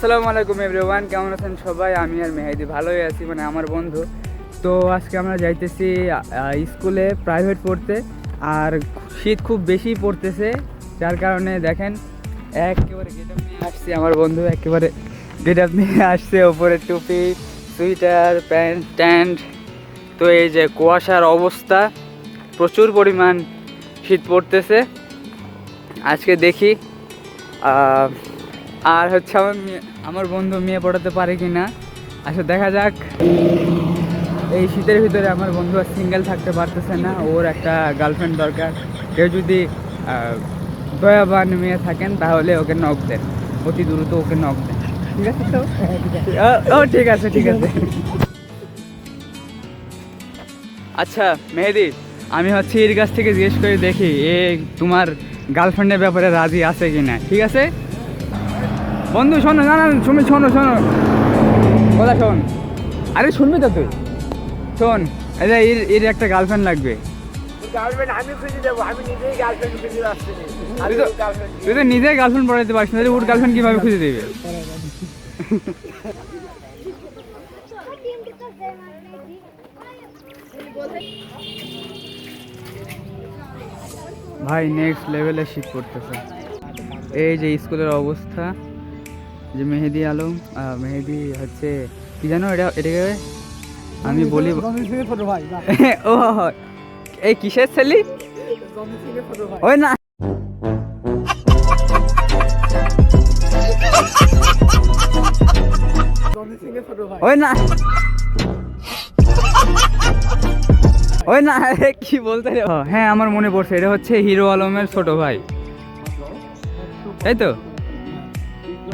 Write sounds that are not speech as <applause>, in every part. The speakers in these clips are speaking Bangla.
আসসালামু আলাইকুম এভরিওয়ান কেমন আছেন সবাই? আমি আর মেহেদি, ভালোই আছি মানে আমার বন্ধু। তো আজকে আমরা যাইতেছি স্কুলে প্রাইভেট পড়তে, আর শীত খুব বেশি পড়তেছে, যার কারণে দেখেন, একেবারে গেট আপ নিয়ে আসছি আমার বন্ধু, একেবারে গেট আপ নিয়ে আসছে ওপরে টুপি সুইটার প্যান্ট ট্যান্ট তো এই যে কুয়াশার অবস্থা, প্রচুর পরিমাণ শীত পড়তেছে। আজকে দেখি আর হচ্ছে আমার আমার বন্ধু মেয়ে পড়াতে পারে কি না আচ্ছা দেখা যাক। এই শীতের ভিতরে আমার বন্ধু আর সিঙ্গেল থাকতে পারতেছে না, ওর একটা গার্লফ্রেন্ড দরকার। কেউ যদি দয়াবান মেয়ে থাকেন, তাহলে ওকে নখ দেন। অতি দ্রুত ওকে নখ দেন। ঠিক আছে তো? ও ঠিক আছে ঠিক আছে। আচ্ছা মেহেদি, আমি হচ্ছে এর কাছ থেকে জিজ্ঞেস করে, দেখি এ তোমার গার্লফ্রেন্ডের ব্যাপারে রাজি আছে কি না ঠিক আছে? বন্ধু শোনো না না শুনি শোনো শোনো। কথা শোন। আরে শুনবি তো তুই? শোন এই যে এর এর একটা গার্লফ্রেন্ড লাগবে। গার্লফ্রেন্ড আমি খুঁজে দেবো আমি নিজেই গার্লফ্রেন্ড খুঁজে আসছি তুই তো তুই তো নিজে গার্লফ্রেন্ড পড়াইতে পারছিস না ওর গার্লফ্রেন্ড কীভাবে খুঁজে দেবে? ভাই নেক্সট লেভেলে শীত পড়তেছে এই যে স্কুলের অবস্থা। যে মেহেদি আলম মেহেদি হচ্ছে কি জানো এটা এটাকে আমি বলি <laughs> ও এই কিসের ছেলি? ওই না। ওই না। ওই না কি বলতে হ্যাঁ আমার মনে পড়ছে এটা হচ্ছে হিরো আলমের ছোট ভাই। তাই তো?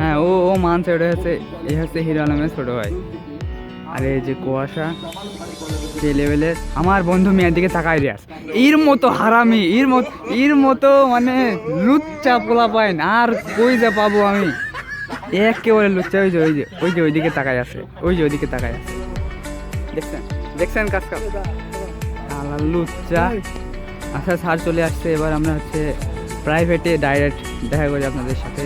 হ্যাঁ ও ও মানছে, ওটা হচ্ছে, এ হচ্ছে হিরো আলমের ছোটো ভাই। আরে এই যে কুয়াশা সে লেভেলের আমার বন্ধু মেয়ের দিকে তাকাই রিয়াস এর মতো হারামি, এর মতো এর মতো মানে লুচ্চা পোলা পাইন আর কই যা পাবো আমি? একেবারে লুচ্চা, ওই যে ওই যে ওই যে ওইদিকে তাকাই আছে, ওই যে ওইদিকে তাকাই আছে। দেখছেন দেখছেন কাজ কাজ লুচ্চা। আচ্ছা স্যার চলে আসছে, এবার আমরা হচ্ছে প্রাইভেটে ডাইরেক্ট দেখা করি আপনাদের সাথে।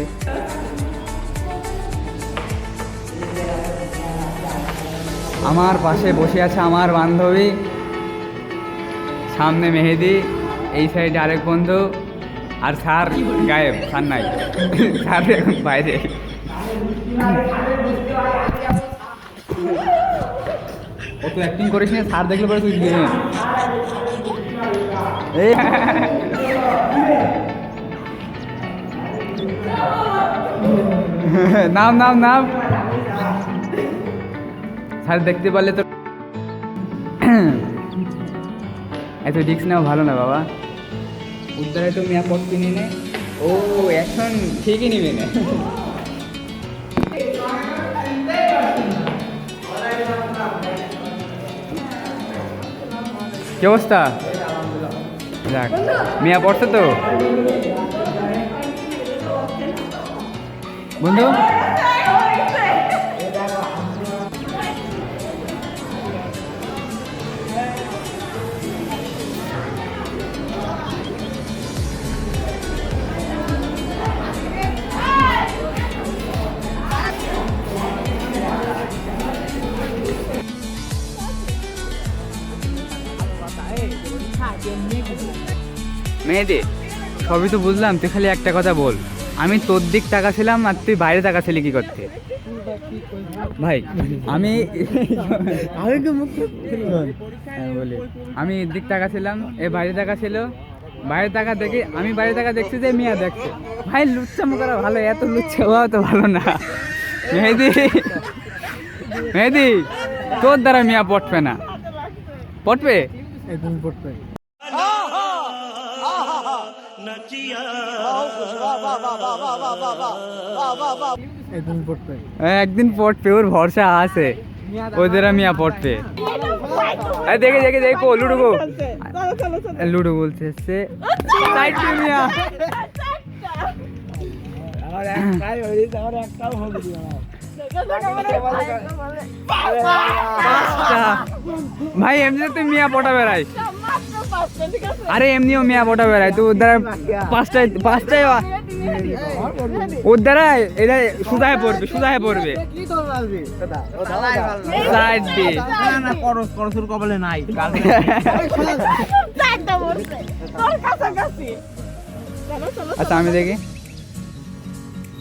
আমার পাশে বসে আছে আমার বান্ধবী, সামনে মেহেদি, এই সাইডে আরেক বন্ধু আর স্যার গায়েব, স্যার নাই। <laughs> স্যার বাইরে। ও তো অ্যাক্টিং করিস না, স্যার দেখলে পরে তুই। এই। <laughs> নাম নাম নাম। স্যার দেখতে পারলে তো এত রিক্স নেওয়া ভালো না বাবা। উদ্ধারে তো মিয়া পথ কিনে নে। ও এখন ঠিকই নিবে না। কি অবস্থা? যাক, মিয়া পড়ছে তো। বন্ধু? মেয়েদে সবই তো বুঝলাম তুই খালি একটা কথা বল। আমি তোর দিক তাকাছিলাম আর তুই বাইরে তাকাছিলি কি করতে? ভাই আমি <laughs> আমি কি মুখ হ্যাঁ, বলি। আমি এর দিক তাকাছিলাম এ বাইরে তাকাছিল। বাইরে তাকা দেখি আমি বাইরে তাকা দেখছি যে মিয়া দেখছে। ভাই লুচ্চামো করা ভালো এত লুচ্ছা হওয়া তো ভালো না। মেহেদি মেহেদি তোর দ্বারা মিয়া পটবে না। পটবে? একদম পড়তে পড়তে। একদিন পটবে ওর ভরসা আছে। ওদের আমি আরে দেখে দেখে দেখো লুডো গো লুডো বলছে সে সাইড মিয়া? আমার একটাই হয়েছে আমার একটাও হবে। ভাই এমনি তুই মিয়া পটা বেড়াই আরে, এমনিও মিয়া পটা বেড়ায়। তো ওর দ্বারা পাঁচটায় পাঁচটায় দ্বারা এটা সুদায় পড়বে সুদায় পড়বে। আচ্ছা আমি দেখি।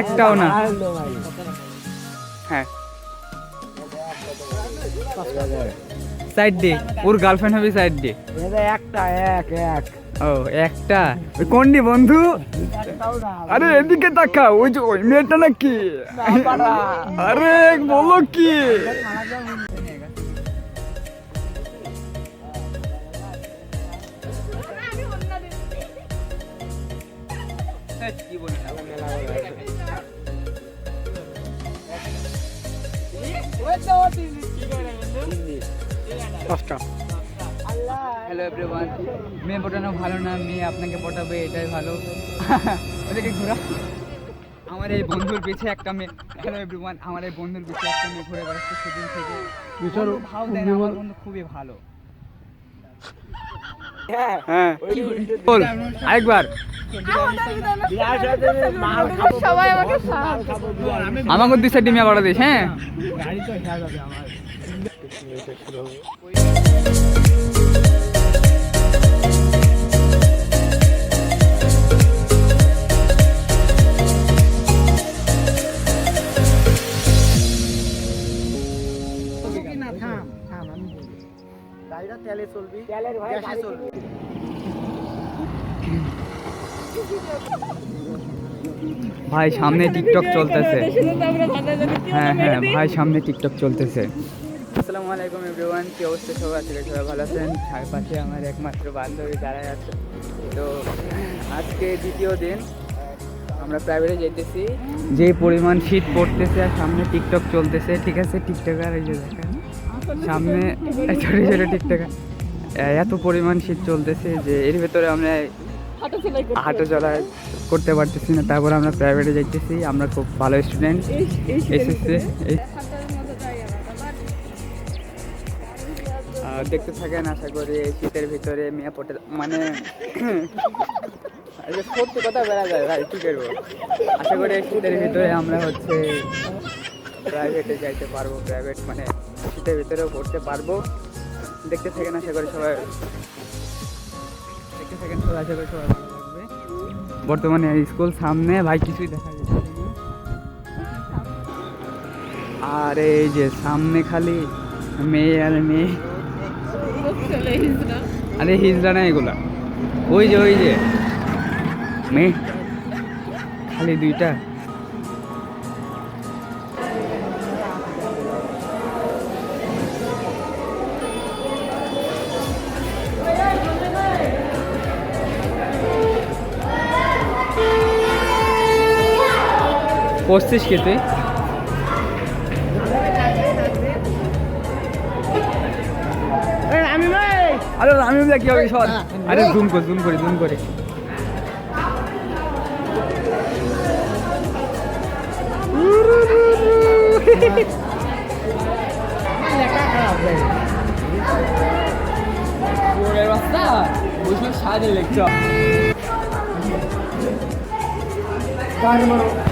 একটাও না। হ্যাঁ। সাইড দে ওর গার্লফ্রেন্ড হবে সাইড দে একটা এক এক। ও একটা। ওই কোনটি বন্ধু? আরে এদিকে তাকা ওই যে ওই মেয়েটা নাকি? আরে বলো কি? পাঁচটা হ্যালো এভরিওয়ান মেয়ে পটানো ভালো না মেয়ে আপনাকে পটাবে এটাই ভালো। <laughs> ওদেরকে ঘোরা। আমার এই বন্ধুর পিছে একটা মেয়ে। হ্যালো এভরিওয়ান আমার এই বন্ধুর পিছে একটা মেয়ে ঘুরে বেড়াচ্ছে সেদিন থেকে। বন্ধু দেন আমার বন্ধু খুবই ভালো। হ্যাঁ। হ্যাঁ। বল? আরেকবার। সবাই আমাকে দুই সাইডে মেয়ে পাঠা দিস হ্যাঁ। গাড়ি তো যাবে আমার। গাড়িটা তেলে চলবি তেলের ভাই চলবি। ভাই সামনে টিকটক চলতেছে। হ্যাঁ হ্যাঁ ভাই সামনে টিকটক চলতেছে। আসসালামু আলাইকুম এভরিওয়ান কি অবস্থা? সবাই আজকে সবাই ভালো আছেন। আর পাশে আমার একমাত্র বান্ধবী দাঁড়ায় আছে। তো আজকে দ্বিতীয় দিন। আমরা প্রাইভেটে যেতেছি। যে পরিমাণ শীত পড়তেছে আর সামনে টিকটক চলতেছে ঠিক আছে? টিকটকার এই যে দেখেন। সামনে ছোটো ছোটো টিকটকার এত পরিমাণ শীত চলতেছে যে এর ভেতরে আমরা হাঁটা চলা করতে পারতেছি না তারপর আমরা প্রাইভেটে যাইতেছি আমরা খুব ভালো স্টুডেন্ট এসেছে দেখতে থাকেন আশা করি শীতের ভিতরে মেয়ে পটে মানে সত্যি কথা বেড়া যায় ভাই কী করব? আশা করি শীতের ভিতরে আমরা হচ্ছে প্রাইভেটে যাইতে পারব প্রাইভেট মানে শীতের ভিতরেও পড়তে পারব। দেখতে থাকেন আশা করি সবাই সবাই আশা করি সবাই ভালো বর্তমানে স্কুল সামনে, ভাই কিছুই দেখা যাচ্ছে আর এই যে সামনে খালি মেয়ে আর মেয়ে। আরে হিজড়া না এগুলা। ওই যে ওই যে, মেয়ে। খালি দুইটা। পড়ছিস কি তুই? আমি আরে কি হবে সর আরে জুম কর জুম করে জুম করে। সাজে লেখছ আজকে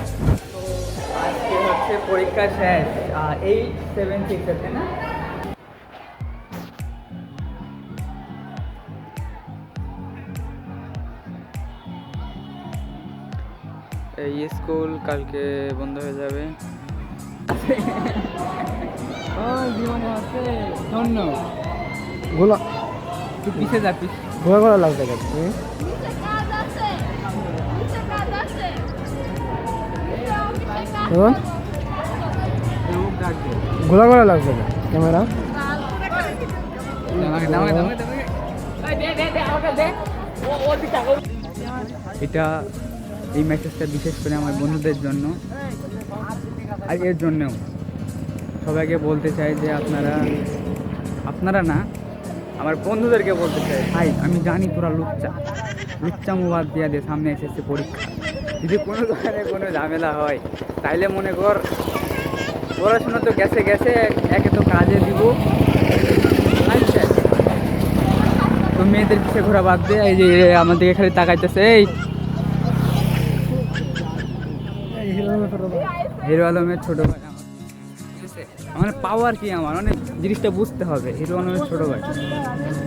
হচ্ছে পরীক্ষা শেষ এইট সেভেন সিক্স আছে না? এই স্কুল কালকে বন্ধ হয়ে যাবে। জীবনে আছে ধন্য। গোলা তুই পিছে যা পিছে ঘোরা ঘোরা লাগছে কেন? কাজ আছে ঘোরা ঘোরা লাগছে কেন ক্যামেরা। এটা এই মেসেজটা বিশেষ করে আমার বন্ধুদের জন্য আর এর জন্যও। সবাইকে বলতে চাই যে আপনারা আপনারা না, আমার বন্ধুদেরকে বলতে চাই, ভাই, আমি জানি তোরা লুচ্চা। লুচ্চা মোবাদ দিয়া দে, সামনে এসেছে পরীক্ষা। যদি কোনো ধরনের কোনো ঝামেলা হয়, তাইলে মনে কর পড়াশোনা তো গেছে গেছে, একে তো কাজে দিব। তো মেয়েদের পিছে ঘোরা বাদ দে, এই যে আমাদেরকে খালি তাকাইতেছে, এই। হিরো আলমের ছোট ভাই আমার। পাওয়ার কি আমার? মানে জিনিসটা বুঝতে হবে, হিরো আলমের ছোট ভাই।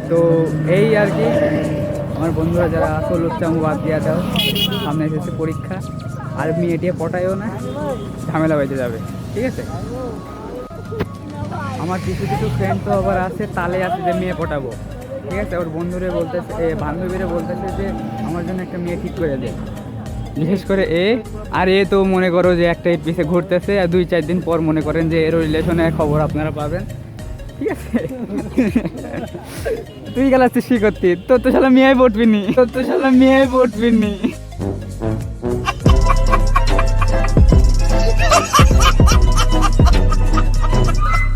তো এই আর কি, আমার বন্ধুরা যারা আসল উচ্চামু বাদ দিয়া দাও। সামনে এসেছে পরীক্ষা। আর মেয়েটিয়ে পটায়ও না, ঝামেলা বেঁচে যাবে। ঠিক আছে? আমার কিছু কিছু ফ্রেন্ড তো আবার আছে, তালে আছে যে মেয়ে পটাবো। ঠিক আছে? ওর বন্ধুরে বলতেছে বান্ধবীরা বলতেছে যে আমার জন্য একটা মেয়ে ঠিক করে দে। বিশেষ করে এ, আর এ তো মনে করো যে একটা এর পিছে ঘুরতেছে, আর দুই চার দিন পর মনে করেন যে এর রিলেশনের খবর আপনারা পাবেন। ঠিক আছে? তুই গেল আসছিস কি করতি? তোর তো শালা মেয়ে পটবি নি তোর তো শালা মেয়ে পটবি নি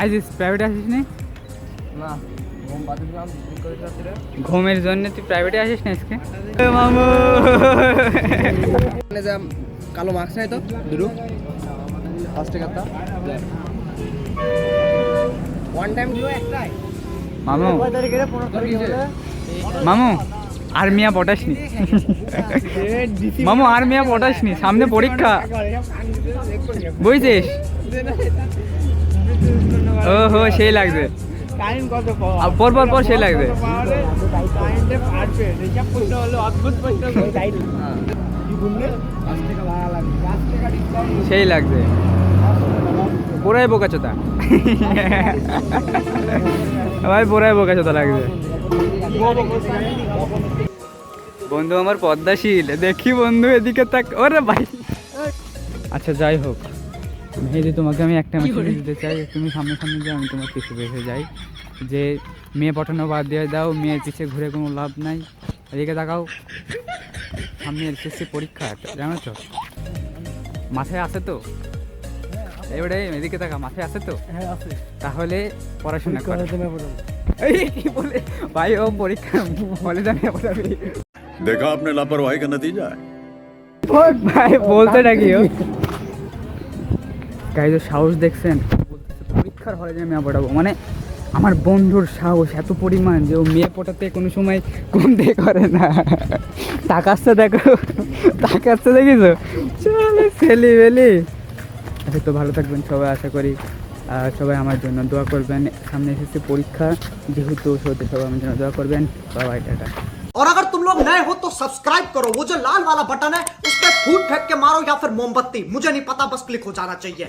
আজ প্রাইভেটে আসিস নি? না ঘুমের জন্য তুই প্রাইভেটে আসিস না আজকে? মামু! মানে কালো মার্কস নাই তো দুটো। ওয়ান টাইম মামু। কয় তারিখে রে? 15 তারিখে বলে? মামু আর মিয়া পটাস নি। মামু আর মিয়া পটাস নি সামনে পরীক্ষা। বুঝছিস? ও হো সেই লাগবে। টাইম কত আর পর পর পর সেই লাগবে। টাইমটা পারবে। হিসাব করতে হলে অদ্ভুত প্রশ্ন করে কি বললে? সেই লাগবে। পুরাই বোকাচোদা ভাই পুরাই বোকাচোদা লাগবে। বন্ধু আমার পদ্মাশীল। দেখি বন্ধু এদিকে তাক ওরে ভাই। আচ্ছা যাই হোক। মেহেদি তোমাকে আমি একটা মেসেজ দিতে চাই তুমি সামনে সামনে যে আমি তোমার পিছু বেসে যাই। যে মেয়ে পটানো বাদ দিয়ে দাও মেয়ের পিছিয়ে ঘুরে কোনো লাভ নাই। এদিকে তাকাও। সামনে এসএসসি পরীক্ষা জানো তো? মাথায় আছে তো? এবারে এদিকে তাকা মাথায় আছে তো? তাহলে পড়াশোনা করে। কি বলে? ভাই ও পরীক্ষা বলে জানি দেখা আপনার কেন দিয়ে যায়? ভাই বলতে নাকি ও গাইজ সাহস দেখছেন বলতেছে পরীক্ষার হলে যে মেয়ে পড়াবো মানে আমার বন্ধুর সাহস এত পরিমাণ যে ও মেয়ে পটাতে কোনো সময় কমতে করে না তাকাচ্ছে দেখো তাকাচ্ছে দেখিছো চলে ছেলি বেলি আচ্ছা তো ভালো থাকবেন সবাই আশা করি আহ, সবাই আমার জন্য দোয়া করবেন সামনে এসেছে পরীক্ষা যেহেতু সত্যি সবাই আমার জন্য দোয়া করবেন সবাই টাটা और अगर तुम लोग नए हो तो सब्सक्राइब करो वो जो लाल वाला बटन है उस पर फूट फेंक के मारो या फिर मोमबत्ती मुझे नहीं पता बस क्लिक हो जाना चाहिए